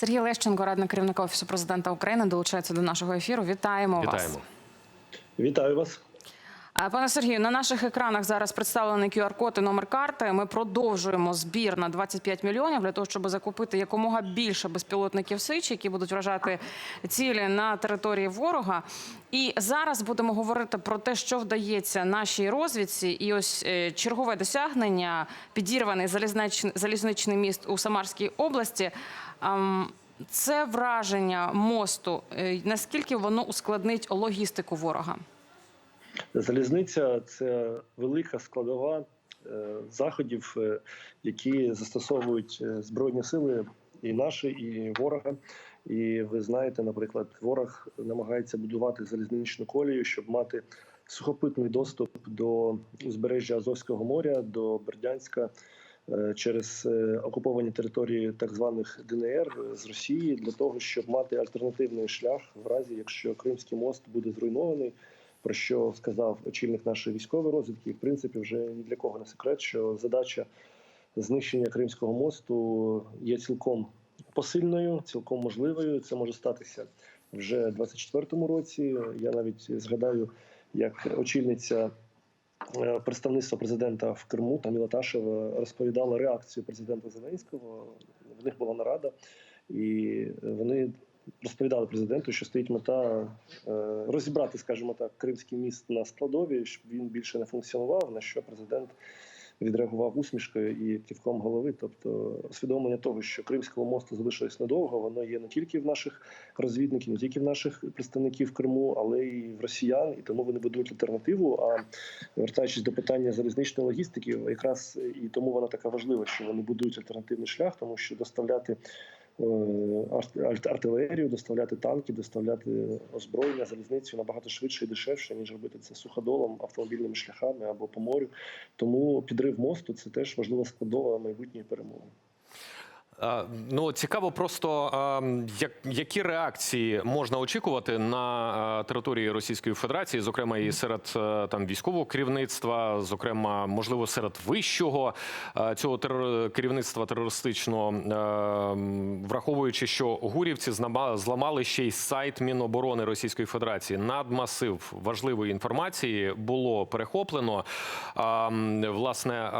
Сергій Лещенко, радник керівника офісу президента України, долучається до нашого ефіру. Вітаємо, вас. Вітаю вас. Пане Сергію, на наших екранах зараз представлений QR-код і номер карти. Ми продовжуємо збір на 25 мільйонів для того, щоб закупити якомога більше безпілотників Сич, які будуть вражати цілі на території ворога. І зараз будемо говорити про те, що вдається нашій розвідці. І ось е, чергове досягнення підірваний залізничний, залізничний міст у Самарській області. Це враження мосту. Е, Наскільки воно ускладнить логістику ворога? Залізниця це велика складова е, заходів, е, які застосовують збройні сили і наші, і ворога. І ви знаєте, наприклад, ворог намагається будувати залізничну колію, щоб мати сухопитний доступ до узбережжя Азовського моря, до Бердянська. Е, Через е, окуповані території так званих ДНР з Росії для того, щоб мати альтернативний шлях в разі, якщо Кримський мост буде зруйнований, про що сказав очільник нашої військової розвідки. і В принципі, вже ні для кого не секрет, що задача знищення Кримського мосту є цілком посильною, цілком можливою. Це може статися вже в 24-му році. Я навіть згадаю, як очільниця е, представництва президента в Криму Таміла Ташева розповідала реакцію президента Зеленського. В них була нарада, і вони розповідали президенту, що стоїть мета е, розібрати, скажімо так, кримський міст на складові, щоб він більше не функціонував. На що президент відреагував усмішкою і кивком голови. Тобто, усвідомлення того, що Кримського мосту залишилось недовго, воно є не тільки в наших розвідників, не тільки в наших представників Криму, але і в росіян, і тому вони будують альтернативу. А вертаючись до питання залізничної логістики, якраз і тому вона така важлива, що вони будують альтернативний шлях, тому що доставляти. Е, арт- Артилерію, доставляти танки, доставляти озброєння, залізницю набагато швидше і дешевше, ніж робити це суходолом, автомобільними шляхами або по морю. Тому підрив мосту це теж важлива складова майбутньої перемоги. А, Ну цікаво, просто як, які реакції можна очікувати на території Російської Федерації, зокрема і серед там військового керівництва, зокрема, можливо, серед вищого цього терор... керівництва терористичного, враховуючи, що гурівці зламали ще й сайт Міноборони Російської Федерації. Надмасив важливої інформації було перехоплено. Власне,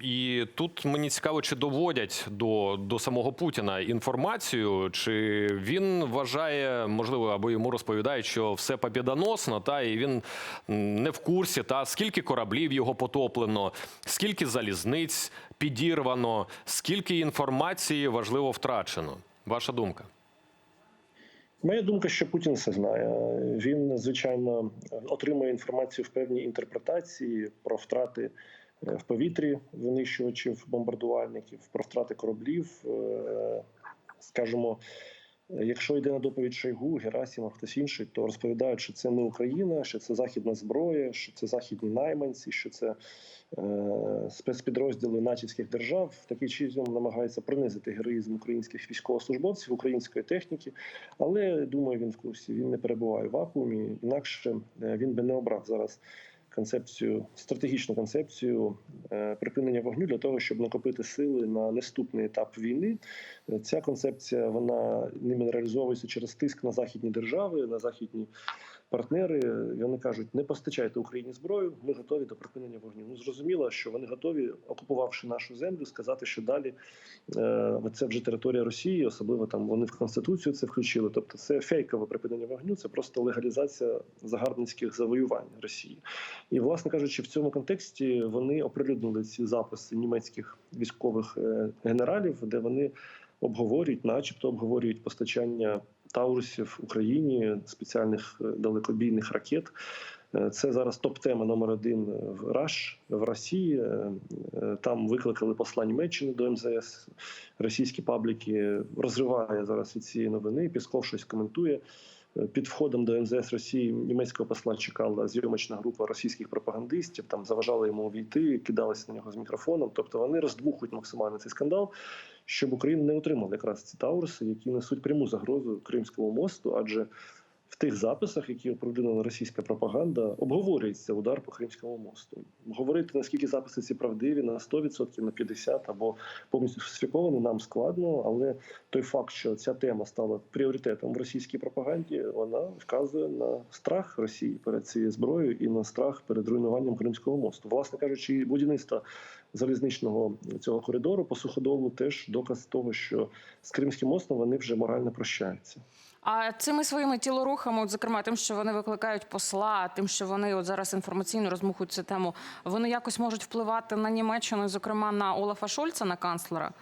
і тут мені цікаво, чи доводять до, до самого Путіна інформацію, чи він вважає, можливо, або йому розповідають, що все побідоносно, та і він не в курсі, та скільки кораблів його потоплено, скільки залізниць підірвано, скільки інформації важливо втрачено. Ваша думка? Моя думка, що Путін все знає. Він звичайно отримує інформацію в певній інтерпретації про втрати в повітрі винищувачів, бомбардувальників, про втрати кораблів. Е, Скажімо, якщо йде на доповідь Шойгу, Герасимов, хтось інший, то розповідають, що це не Україна, що це західна зброя, що це західні найманці, що це е, спецпідрозділи натівських держав. Таким чином намагаються принизити героїзм українських військовослужбовців, української техніки. Але думаю, він в курсі. Він не перебуває в вакуумі. Інакше е, він би не обрав зараз концепцію, стратегічну концепцію е, припинення вогню для того, щоб накопити сили на наступний етап війни. Е, Ця концепція вона ними реалізовується через тиск на західні держави, на західні партнери. Вони кажуть: не постачайте Україні зброю, ми готові до припинення вогню. Ну зрозуміло, що вони готові, окупувавши нашу землю, сказати, що далі е, це вже територія Росії, особливо там вони в конституцію це включили. Тобто, це фейкове припинення вогню, це просто легалізація загарбницьких завоювань Росії. І, власне кажучи, в цьому контексті вони оприлюднили ці записи німецьких військових е, генералів, де вони обговорюють, начебто обговорюють постачання таурусів в Україні спеціальних е, далекобійних ракет. Е, Це зараз топ-тема номер один в РАШ в Росії. Е, Там викликали посла Німеччини до МЗС. Російські пабліки розриває зараз від цієї новини. Пісков щось коментує. Під входом до МЗС Росії німецького посла чекала зйомочна група російських пропагандистів. Там заважали йому увійти, кидалися на нього з мікрофоном. Тобто вони роздмухують максимально цей скандал, щоб Україна не отримала якраз ці тауруси, які несуть пряму загрозу Кримському мосту, адже в тих записах, які оприлюднила російська пропаганда, обговорюється удар по Кримському мосту. Говорити наскільки записи ці правдиві на 100%, на 50% або повністю фальсифіковані, нам складно. Але той факт, що ця тема стала пріоритетом в російській пропаганді, вона вказує на страх Росії перед цією зброєю і на страх перед руйнуванням Кримського мосту. Власне кажучи, будівництво залізничного цього коридору по суходолу теж доказ того, що з Кримським мостом вони вже морально прощаються. А цими своїми тілорухами, от, зокрема, тим, що вони викликають посла, тим, що вони от зараз інформаційно розмухують цю тему, вони якось можуть впливати на Німеччину, зокрема на Олафа Шольца, на канцлера.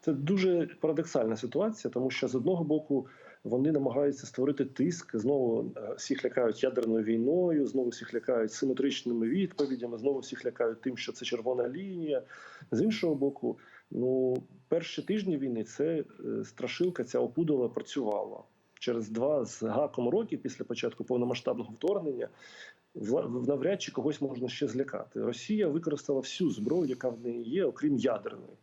Це дуже парадоксальна ситуація, тому що з одного боку вони намагаються створити тиск. Знову е, всіх лякають ядерною війною, знову всіх лякають симетричними відповідями, знову всіх лякають тим, що це червона лінія. З іншого боку, ну перші тижні війни це е, страшилка, ця опудала працювала через два з гаком роки після початку повномасштабного вторгнення. Навряд чи когось можна ще злякати. Росія використала всю зброю, яка в неї є, окрім ядерної.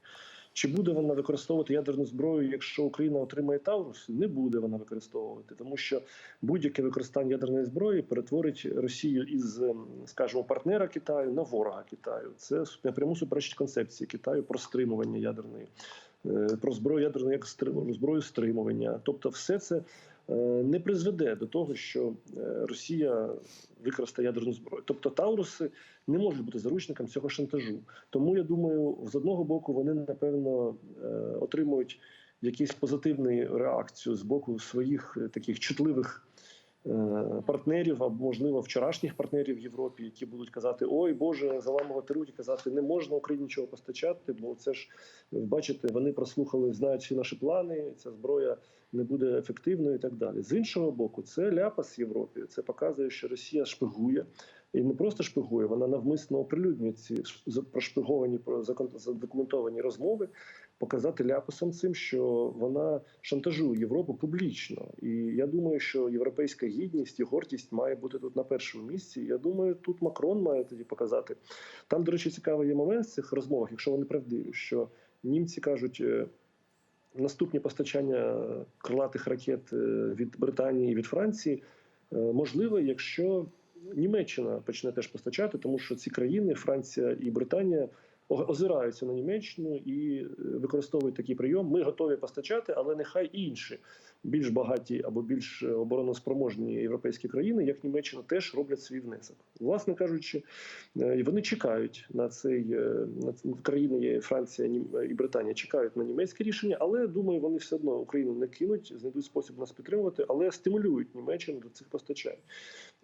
Чи буде вона використовувати ядерну зброю, якщо Україна отримає Таурус? Не буде вона використовувати, тому що будь-яке використання ядерної зброї перетворить Росію із, ем, скажімо, партнера Китаю на ворога Китаю. Це напряму суперечить концепції Китаю про стримування ядерної, е, про зброю ядерної як зброю стримування. Тобто, все це не призведе до того, що е, Росія використає ядерну зброю. Тобто Тауруси не можуть бути заручником цього шантажу. Тому я думаю, з одного боку вони напевно е, отримують якусь позитивну реакцію з боку своїх е, таких чутливих. е, Партнерів або можливо вчорашніх партнерів в Європі, які будуть казати: Ой Боже, заламувати руки, казати, не можна Україні нічого постачати, бо це ж бачите, вони прослухали, знають всі наші плани. Ця зброя не буде ефективною і так далі. З іншого боку, це ляпас Європі. Це показує, що Росія шпигує. І не просто шпигує, вона навмисно оприлюднює ці прошпиговані про- задокументовані розмови, показати ляпасом цим, що вона шантажує Європу публічно. І я думаю, що європейська гідність і гордість має бути тут на першому місці. Я думаю, тут Макрон має тоді показати. Там, до речі, цікавий є момент в цих розмовах, якщо вони правдиві, що німці кажуть. Наступні постачання крилатих ракет е, від Британії і від Франції е, можливе, якщо Німеччина почне теж постачати, тому що ці країни, Франція і Британія, озираються на Німеччину і е, використовують такий прийом. Ми готові постачати, але нехай інші більш багаті або більш е, обороноспроможні європейські країни, як Німеччина, теж роблять свій внесок. Власне кажучи, е, вони чекають на цей на країни Франція і Британія чекають на німецьке рішення, але думаю, вони все одно Україну не кинуть, знайдуть спосіб нас підтримувати, але стимулюють Німеччину до цих постачань.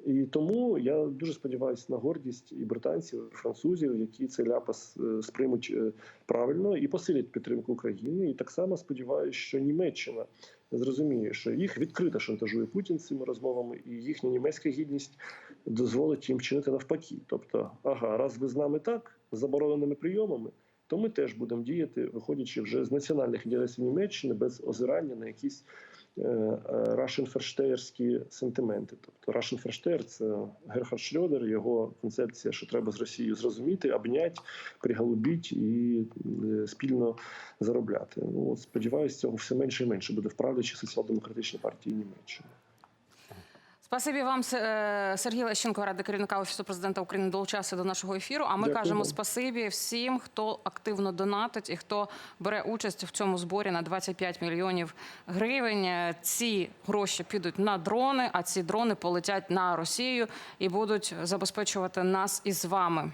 І тому я дуже сподіваюся на гордість і британців, і французів, які цей ляпас е, сприймуть е, правильно і посилять підтримку України. І так само сподіваюся, що Німеччина зрозуміє, що їх відкрито шантажує Путін цими розмовами, і їхня німецька гідність дозволить їм чинити навпаки. Тобто, ага, раз ви з нами так з забороненими прийомами. То ми теж будемо діяти, виходячи вже з національних інтересів Німеччини без озирання на якісь рашенферштеєрські сентименти. Тобто Рашенферштеєр – це Герхард Шрёдер, його концепція, що треба з Росією зрозуміти, обнять, приголубіть і е, спільно заробляти. Ну от сподіваюся, цього все менше і менше буде в правлячій соціал-демократичній партії Німеччини. Спасибі вам, е, Сергій Лещенко, ради керівника офісу президента України, долучався до нашого ефіру. А ми Дякую кажемо спасибі всім, хто активно донатить і хто бере участь в цьому зборі на 25 мільйонів гривень. Е, Ці гроші підуть на дрони, а ці дрони полетять на Росію і будуть забезпечувати нас із вами.